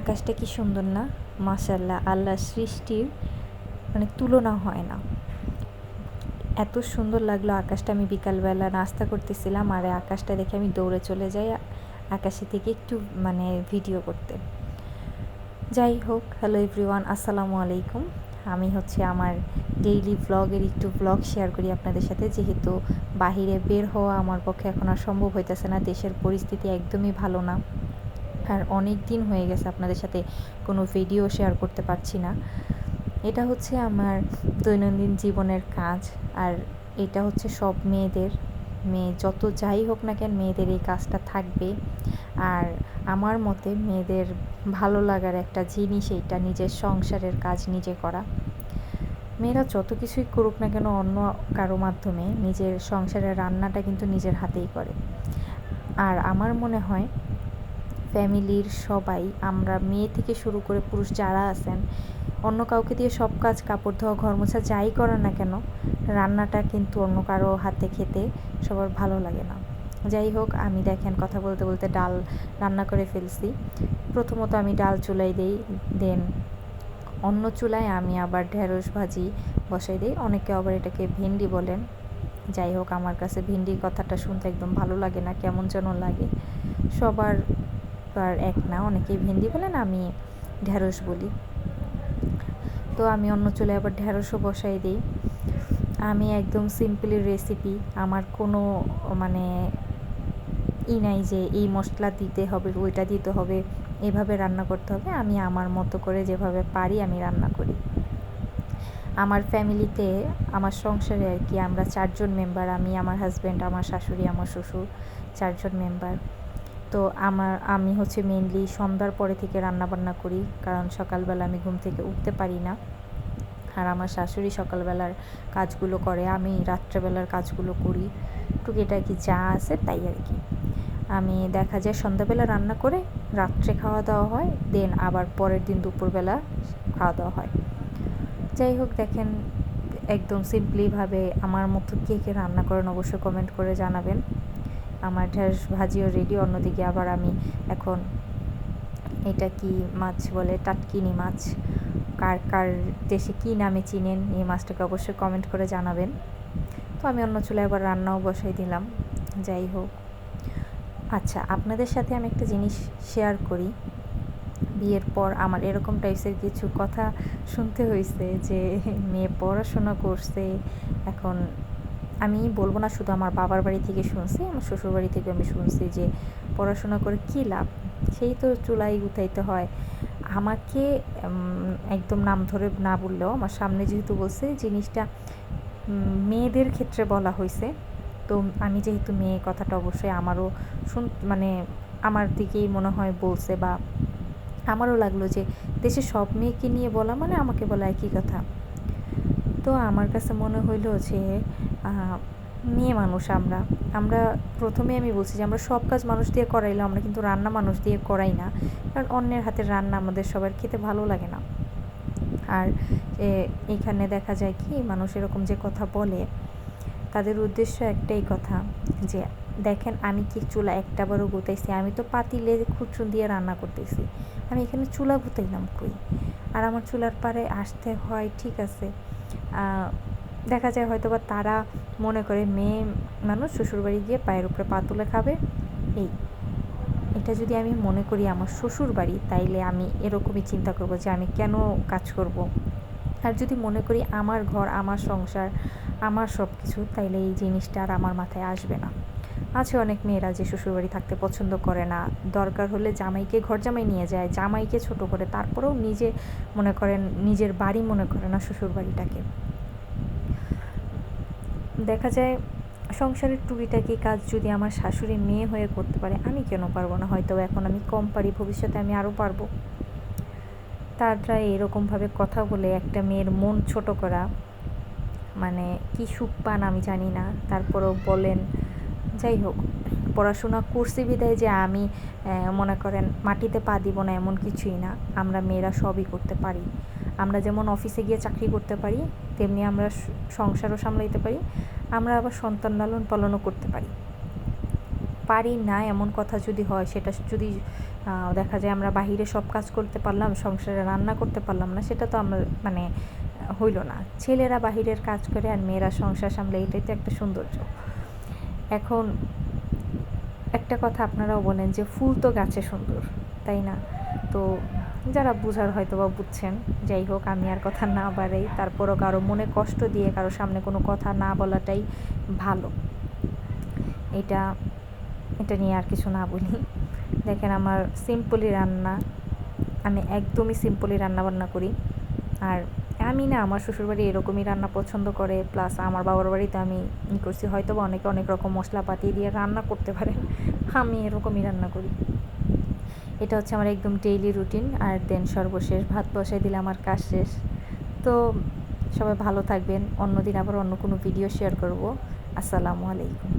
আকাশটা কি সুন্দর না? মাশাল্লাহ আল্লাহ সৃষ্টির মানে তুলনা হয় না। এত সুন্দর লাগল আকাশটা। আমি বিকালবেলা নাস্তা করতেছিলাম, আর আকাশটা দেখে আমি দৌড়ে চলে যাই আকাশে থেকে একটু মানে ভিডিও করতে। যাই হোক হ্যালো এভরিওয়ান আসসালামু আলাইকুম। আমি হচ্ছে আমার ডেইলি ব্লগের একটু ব্লগ শেয়ার করি আপনাদের সাথে। যেহেতু বাহিরে বের হওয়া আমার পক্ষে এখন আর সম্ভব হইতেছে না, দেশের পরিস্থিতি একদমই ভালো না। আর অনেক দিন হয়ে গেছে আপনাদের সাথে কোনো ভিডিও শেয়ার করতে পারছি না। এটা হচ্ছে আমার দৈনন্দিন জীবনের কাজ আর এটা হচ্ছে সব মেয়েদের। মেয়ে যত যাই হোক না কেন মেয়েদের এই কাজটা থাকবে। আর আমার মতে মেয়েদের ভালো লাগার একটা জিনিস এইটা, নিজের সংসারের কাজ নিজে করা। মেয়েরা যত কিছুই করুক না কেন অন্য কারও মাধ্যমে নিজের সংসারের রান্নাটা কিন্তু নিজের হাতেই করে। আর আমার মনে হয় ফ্যামিলির সবাই, আমরা মেয়ে থেকে শুরু করে পুরুষ যারা আছেন, অন্য কাউকে দিয়ে সব কাজ, কাপড় ধোয়া, ঘর মোছা যাই করেন না কেন, রান্নাটা কিন্তু অন্য কারও হাতে খেতে সবার ভালো লাগে না। যাই হোক, আমি দেখেন কথা বলতে বলতে ডাল রান্না করে ফেলছি। প্রথমত আমি ডাল চুলাই দিই, দেন অন্য চুলায় আমি আবার ঢেঁড়স ভাজি বসাই দিই। অনেকে আবার এটাকে ভেন্ডি বলেন। যাই হোক, আমার কাছে ভেন্ডির কথাটা শুনতে একদম ভালো লাগে না, কেমন যেন লাগে। সবার আর এক না, অনেকেই ভেন্ডি বলেন আমি ঢ্যাঁড়স বলি। তো আমি অন্য চলে আবার ঢ্যাঁড়সও বসাই দিই। আমি একদম সিম্পলি রেসিপি আমার কোনো মানে ই নাই যে এই মশলা দিতে হবে, ওইটা দিতে হবে, এভাবে রান্না করতে হবে, আমি আমার মতো করে যেভাবে পারি আমি রান্না করি। আমার ফ্যামিলিতে, আমার সংসারে আর কি, আমরা চারজন মেম্বার আমি, আমার হাজব্যান্ড আমার শাশুড়ি, আমার শ্বশুর, চারজন মেম্বার তো আমার, আমি হচ্ছে মেনলি সন্ধ্যার পরে থেকে রান্না বান্না করি, কারণ সকালবেলা আমি ঘুম থেকে উঠতে পারি না। আর আমার শাশুড়ি সকালবেলার কাজগুলো করে, আমি রাত্রেবেলার কাজগুলো করি। টুকিটাকি যা আছে তাই আর কি। আমি দেখা যায় সন্ধ্যাবেলা রান্না করে, রাত্রে খাওয়া দাওয়া হয় দেন আবার পরের দিন দুপুরবেলা খাওয়া দাওয়া হয়। যাই হোক, দেখেন, একদম সিম্পলিভাবে আমার মতো কে কে রান্না করেন অবশ্যই কমেন্ট করে জানাবেন। আমার ঢেঁড়স ভাজিও রেডি অন্যদিকে আবার আমি এখন এটা কি মাছ বলে, টাটকিনি মাছ। কার কার দেশে কী নামে চিনেন এই মাছটাকে অবশ্যই কমেন্ট করে জানাবেন। তো আমি অন্য চুলায় আবার রান্নাও বসাই দিলাম, যাই হোক। আচ্ছা আপনাদের সাথে আমি একটা জিনিস শেয়ার করি। বিয়ের পর আমার এরকম টাইপসের কিছু কথা শুনতে হয়েছে যে মেয়ে পড়াশোনা করছে, এখন আমি বলব না শুধু আমার বাবার বাড়ি থেকে শুনছি, আমার শ্বশুর বাড়ি থেকে আমি শুনছি যে পড়াশোনা করে কী লাভ? সেই তো চুলাই গুতাইতে হয়। আমাকে একদম নাম ধরে না বললেও আমার সামনে যেহেতু বলছে, জিনিসটা মেয়েদের ক্ষেত্রে বলা হয়েছে তো আমি যেহেতু মেয়ে, কথাটা অবশ্যই আমারও শুন মানে আমার দিকেই মনে হয় বলছে বা আমারও লাগল যে দেশে সব মেয়েকে নিয়ে বলা মানে আমাকে বলা একই কথা। তো আমার কাছে মনে হইল যে মেয়ে মানুষ আমরা। আমরা প্রথমে আমি বলছি যে আমরা সব কাজ মানুষ দিয়ে করাইলাম আমরা কিন্তু রান্না মানুষ দিয়ে করাই না। কারণ অন্যের হাতের রান্না আমাদের সবার খেতে ভালো লাগে না। আর এখানে দেখা যায় কি, মানুষ এরকম যে কথা বলে, তাদের উদ্দেশ্য একটাই কথা যে, দেখেন, আমি কি চুলা একটা বারও গুতাইছি? আমি তো পাতিলে খুচুন দিয়ে রান্না করতেছি। আমি এখানে চুলা গুতাইলাম কই? আর আমার চুলার পারে আসতে হয়, ঠিক আছে দেখা যায় হয়তো বা তারা মনে করে মেয়ে মানুষ শ্বশুরবাড়ি গিয়ে পায়ের উপরে পা তুলে খাবে। এই। এটা যদি আমি মনে করি আমার শ্বশুর বাড়ি তাইলে আমি এরকমই চিন্তা করব যে আমি কেন কাজ করব। আর যদি মনে করি আমার ঘর, আমার সংসার, আমার সব কিছু তাইলে এই জিনিসটা আর আমার মাথায় আসবে না। আছে অনেক মেয়েরা যে শ্বশুরবাড়ি থাকতে পছন্দ করে না। দরকার হলে জামাইকে ঘর জামাই নিয়ে যায়, জামাইকে ছোট করে, তারপরেও নিজে মনে করেন, নিজের বাড়ি মনে করে না শ্বশুরবাড়িটাকে। দেখা যায়, সংসারের টুকিটাকি কাজ যদি আমার শাশুড়ি মেয়ে হয়ে করতে পারে, আমি কেন পারব না? হয়তো এখন আমি কম পারি ভবিষ্যতে আমি আরও পারব। তারা এরকমভাবে কথা বলে একটা মেয়ের মন ছোট করা মানে কি সুখ পান আমি জানি না। তারপরেও বলেন, যাই হোক, পড়াশোনা করছি বিদায় যে আমি মনে করেন মাটিতে পা দিব না এমন কিছুই না। আমরা মেয়েরা সবই করতে পারি। আমরা যেমন অফিসে গিয়ে চাকরি করতে পারি, তেমনি আমরা সংসারও সামলাইতে পারি। আমরা আবার সন্তান লালন পালনও করতে পারি। পারি না এমন কথা যদি হয়, সেটা যদি দেখা যায় আমরা বাহিরে সব কাজ করতে পারলাম, সংসারে রান্না করতে পারলাম না, সেটা তো আমরা মানে হইল না। ছেলেরা বাহিরের কাজ করে আর মেয়েরা সংসার সামলে, এটাই তো একটা সৌন্দর্য। এখন একটা কথা আপনারাও বলেন যে, ফুল তো গাছে সুন্দর, তাই না? তো যারা বুঝার হয়তো বা বুঝছেন, যাই হোক, আমি আর কথা না বাড়াই। তারপরও কারও মনে কষ্ট দিয়ে কারও সামনে কোনো কথা না বলাটাই ভালো। এটা এটা নিয়ে আর কিছু না বলি। দেখেন আমার সিম্পলি রান্না, আমি একদমই সিম্পলি রান্না বান্না করি। আর আমি না, আমার শ্বশুরবাড়ি এরকমই রান্না পছন্দ করে, প্লাস আমার বাবার বাড়িতে আমি ই করছি হয়তো বা অনেকে অনেক রকম মশলা মশলাপাতি দিয়ে রান্না করতে পারেন। আমি এরকমই রান্না করি। এটা হচ্ছে আমার একদম ডেইলি রুটিন আর দেন সর্বশেষ ভাত বসাই দিলে আমার কাজ শেষ। তো সবাই ভালো থাকবেন, অন্যদিন আবার অন্য কোনো ভিডিও শেয়ার করব। আসসালামু আলাইকুম।